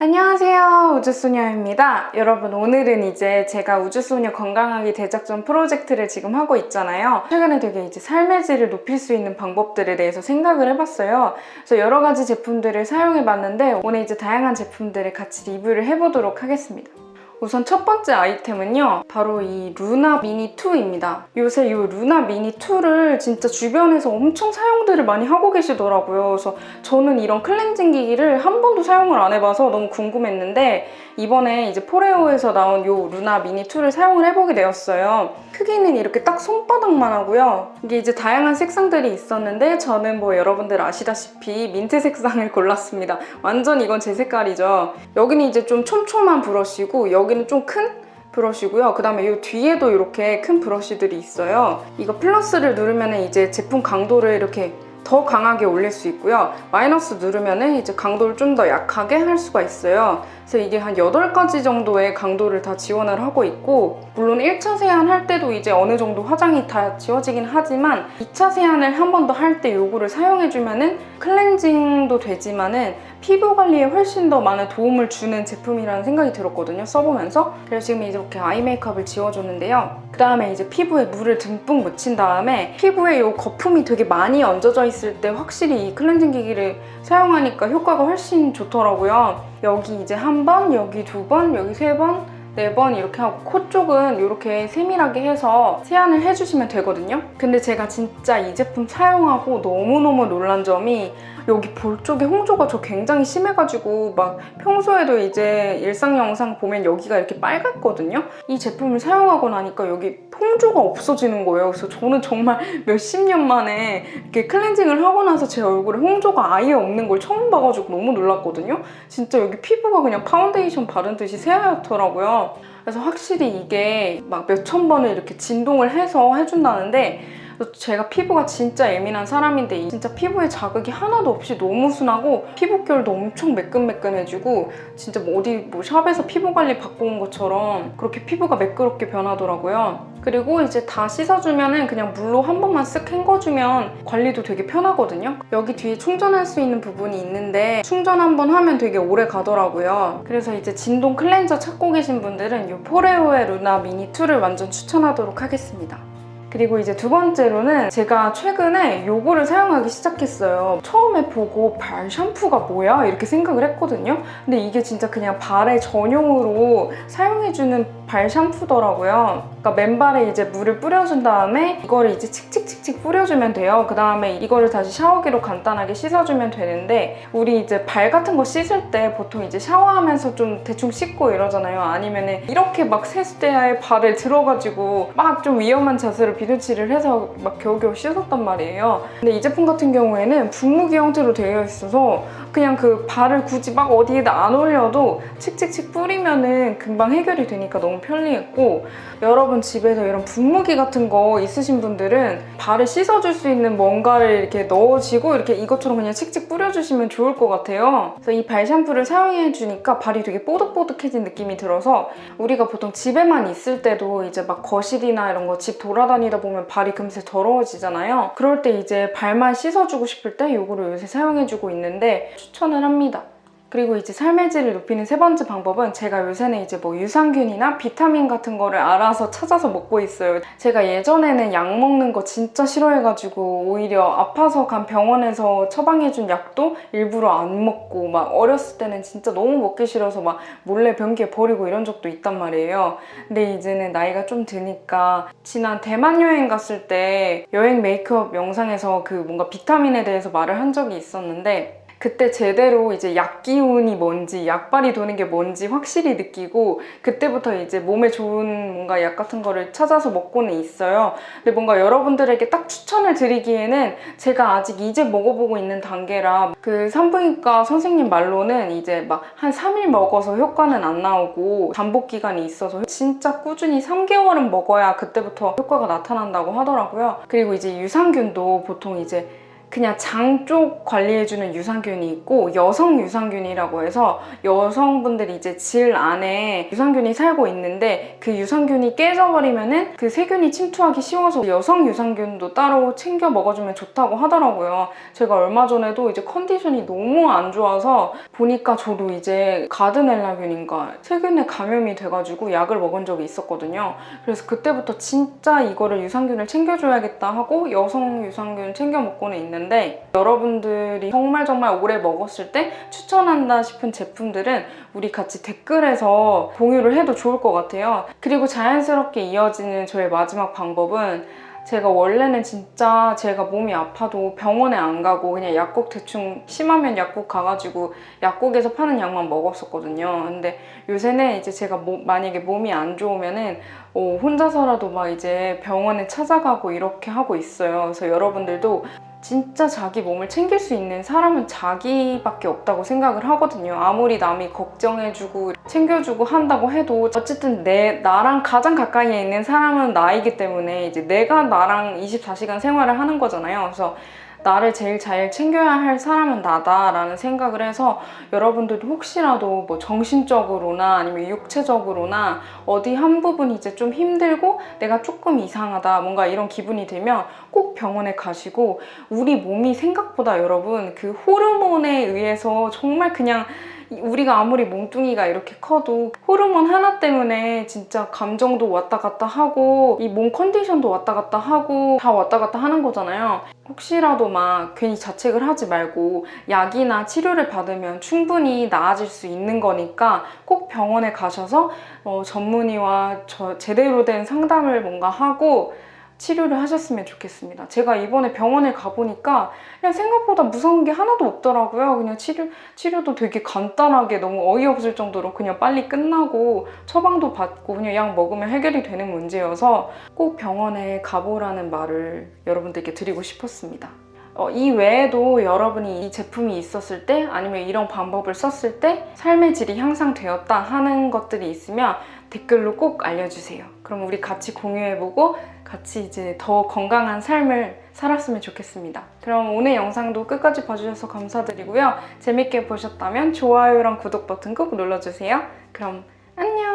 안녕하세요. 우주소녀입니다. 여러분, 오늘은 이제 제가 우주소녀 건강하기 대작전 프로젝트를 지금 하고 있잖아요. 최근에 되게 이제 삶의 질을 높일 수 있는 방법들에 대해서 생각을 해봤어요. 그래서 여러 가지 제품들을 사용해 봤는데, 오늘 이제 다양한 제품들을 같이 리뷰를 해보도록 하겠습니다. 우선 첫 번째 아이템은요. 바로 이 루나 미니 2입니다. 요새 이 루나 미니 2를 진짜 주변에서 엄청 사용들을 많이 하고 계시더라고요. 그래서 저는 이런 클렌징 기기를 한 번도 사용을 안 해봐서 너무 궁금했는데 이번에 이제 포레오에서 나온 요 루나 미니 2를 사용을 해보게 되었어요. 크기는 이렇게 딱 손바닥만 하고요. 이게 이제 다양한 색상들이 있었는데 저는 뭐 여러분들 아시다시피 민트 색상을 골랐습니다. 완전 이건 제 색깔이죠. 여기는 이제 좀 촘촘한 브러쉬고 여기 는 좀 큰 브러쉬고요. 그 다음에 이 뒤에도 이렇게 큰 브러쉬들이 있어요. 이거 플러스를 누르면 이제 제품 강도를 이렇게 더 강하게 올릴 수 있고요. 마이너스 누르면 이제 강도를 좀 더 약하게 할 수가 있어요. 그래서 이게 한 8가지 정도의 강도를 다 지원을 하고 있고 물론 1차 세안 할 때도 이제 어느 정도 화장이 다 지워지긴 하지만 2차 세안을 한 번 더 할 때 요거를 사용해주면 은 클렌징도 되지만 은 피부 관리에 훨씬 더 많은 도움을 주는 제품이라는 생각이 들었거든요 써보면서. 그래서 지금 이렇게 아이 메이크업을 지워줬는데요. 그 다음에 이제 피부에 물을 듬뿍 묻힌 다음에 피부에 요 거품이 되게 많이 얹어져 있을 때 확실히 이 클렌징 기기를 사용하니까 효과가 훨씬 좋더라고요 여기 이제 한 번, 여기 두 번, 여기 세 번, 네 번 이렇게 하고 코 쪽은 이렇게 세밀하게 해서 세안을 해주시면 되거든요. 근데 제가 진짜 이 제품 사용하고 너무너무 놀란 점이 여기 볼 쪽에 홍조가 저 굉장히 심해가지고 막 평소에도 이제 일상 영상 보면 여기가 이렇게 빨갛거든요. 이 제품을 사용하고 나니까 여기 홍조가 없어지는 거예요. 그래서 저는 정말 몇십 년 만에 이렇게 클렌징을 하고 나서 제 얼굴에 홍조가 아예 없는 걸 처음 봐가지고 너무 놀랐거든요. 진짜 여기 피부가 그냥 파운데이션 바른 듯이 새하얗더라고요. 그래서 확실히 이게 막 몇천 번을 이렇게 진동을 해서 해준다는데 제가 피부가 진짜 예민한 사람인데 진짜 피부에 자극이 하나도 없이 너무 순하고 피부결도 엄청 매끈매끈해지고 진짜 뭐 어디 뭐 샵에서 피부 관리 받고 온 것처럼 그렇게 피부가 매끄럽게 변하더라고요. 그리고 이제 다 씻어주면은 그냥 물로 한 번만 쓱 헹궈주면 관리도 되게 편하거든요. 여기 뒤에 충전할 수 있는 부분이 있는데 충전 한 번 하면 되게 오래 가더라고요. 그래서 이제 진동 클렌저 찾고 계신 분들은 이 포레오의 루나 미니 2를 완전 추천하도록 하겠습니다. 그리고 이제 두 번째로는 제가 최근에 요거를 사용하기 시작했어요. 처음에 보고 발 샴푸가 뭐야? 이렇게 생각을 했거든요. 근데 이게 진짜 그냥 발에 전용으로 사용해주는 발 샴푸더라고요. 그러니까 맨발에 이제 물을 뿌려준 다음에 이거를 이제 칙칙칙칙 뿌려주면 돼요. 그 다음에 이거를 다시 샤워기로 간단하게 씻어주면 되는데 우리 이제 발 같은 거 씻을 때 보통 이제 샤워하면서 좀 대충 씻고 이러잖아요. 아니면은 이렇게 막 세수대야에 발을 들어가지고 막 좀 위험한 자세로 비누칠을 해서 막 겨우겨우 씻었단 말이에요. 근데 이 제품 같은 경우에는 분무기 형태로 되어 있어서 그냥 그 발을 굳이 막 어디에다 안 올려도 칙칙칙 뿌리면은 금방 해결이 되니까 너무 편리했고 여러분 집에서 이런 분무기 같은 거 있으신 분들은 발을 씻어줄 수 있는 뭔가를 이렇게 넣어지고 이렇게 이것처럼 그냥 칙칙 뿌려주시면 좋을 것 같아요. 그래서 이 발 샴푸를 사용해주니까 발이 되게 뽀득뽀득해진 느낌이 들어서 우리가 보통 집에만 있을 때도 이제 막 거실이나 이런 거 집 돌아다니다 보면 발이 금세 더러워지잖아요. 그럴 때 이제 발만 씻어주고 싶을 때 이거를 요새 사용해주고 있는데 추천을 합니다. 그리고 이제 삶의 질을 높이는 세 번째 방법은 제가 요새는 이제 뭐 유산균이나 비타민 같은 거를 알아서 찾아서 먹고 있어요. 제가 예전에는 약 먹는 거 진짜 싫어해가지고 오히려 아파서 간 병원에서 처방해준 약도 일부러 안 먹고 막 어렸을 때는 진짜 너무 먹기 싫어서 막 몰래 변기에 버리고 이런 적도 있단 말이에요. 근데 이제는 나이가 좀 드니까 지난 대만 여행 갔을 때 여행 메이크업 영상에서 그 뭔가 비타민에 대해서 말을 한 적이 있었는데 그때 제대로 이제 약 기운이 뭔지 약발이 도는 게 뭔지 확실히 느끼고 그때부터 이제 몸에 좋은 뭔가 약 같은 거를 찾아서 먹고는 있어요. 근데 뭔가 여러분들에게 딱 추천을 드리기에는 제가 아직 이제 먹어보고 있는 단계라 그 산부인과 선생님 말로는 이제 막 한 3일 먹어서 효과는 안 나오고 잠복 기간이 있어서 진짜 꾸준히 3개월은 먹어야 그때부터 효과가 나타난다고 하더라고요. 그리고 이제 유산균도 보통 이제 그냥 장 쪽 관리해주는 유산균이 있고 여성 유산균이라고 해서 여성분들이 이제 질 안에 유산균이 살고 있는데 그 유산균이 깨져버리면은 그 세균이 침투하기 쉬워서 여성 유산균도 따로 챙겨 먹어주면 좋다고 하더라고요. 제가 얼마 전에도 이제 컨디션이 너무 안 좋아서 보니까 저도 이제 가드넬라균인가 세균에 감염이 돼가지고 약을 먹은 적이 있었거든요. 그래서 그때부터 진짜 이거를 유산균을 챙겨줘야겠다 하고 여성 유산균 챙겨 먹고는 있는데 여러분들이 정말 정말 오래 먹었을 때 추천한다 싶은 제품들은 우리 같이 댓글에서 공유를 해도 좋을 것 같아요. 그리고 자연스럽게 이어지는 저의 마지막 방법은 제가 원래는 진짜 제가 몸이 아파도 병원에 안 가고 그냥 약국 대충 심하면 약국 가가지고 약국에서 파는 약만 먹었었거든요. 근데 요새는 이제 제가 뭐- 만약에 몸이 안 좋으면은 어, 혼자서라도 막 이제 병원에 찾아가고 이렇게 하고 있어요. 그래서 여러분들도 진짜 자기 몸을 챙길 수 있는 사람은 자기밖에 없다고 생각을 하거든요. 아무리 남이 걱정해주고 챙겨주고 한다고 해도 어쨌든 내 나랑 가장 가까이에 있는 사람은 나이기 때문에 이제 내가 나랑 24시간 생활을 하는 거잖아요. 그래서 나를 제일 잘 챙겨야 할 사람은 나다라는 생각을 해서 여러분들도 혹시라도 뭐 정신적으로나 아니면 육체적으로나 어디 한 부분이 이제 좀 힘들고 내가 조금 이상하다 뭔가 이런 기분이 들면 꼭 병원에 가시고 우리 몸이 생각보다 여러분 그 호르몬에 의해서 정말 그냥 우리가 아무리 몸뚱이가 이렇게 커도 호르몬 하나 때문에 진짜 감정도 왔다 갔다 하고 이 몸 컨디션도 왔다 갔다 하고 다 왔다 갔다 하는 거잖아요. 혹시라도 막 괜히 자책을 하지 말고 약이나 치료를 받으면 충분히 나아질 수 있는 거니까 꼭 병원에 가셔서 어, 전문의와 저- 제대로 된 상담을 뭔가 하고 치료를 하셨으면 좋겠습니다. 제가 이번에 병원에 가보니까 그냥 생각보다 무서운 게 하나도 없더라고요. 그냥 치료, 치료도 되게 간단하게 너무 어이없을 정도로 그냥 빨리 끝나고 처방도 받고 그냥 약 먹으면 해결이 되는 문제여서 꼭 병원에 가보라는 말을 여러분들께 드리고 싶었습니다. 어, 이 외에도 여러분이 이 제품이 있었을 때 아니면 이런 방법을 썼을 때 삶의 질이 향상되었다 하는 것들이 있으면 댓글로 꼭 알려주세요. 그럼 우리 같이 공유해보고 같이 이제 더 건강한 삶을 살았으면 좋겠습니다. 그럼 오늘 영상도 끝까지 봐주셔서 감사드리고요. 재밌게 보셨다면 좋아요랑 구독 버튼 꼭 눌러주세요. 그럼 안녕!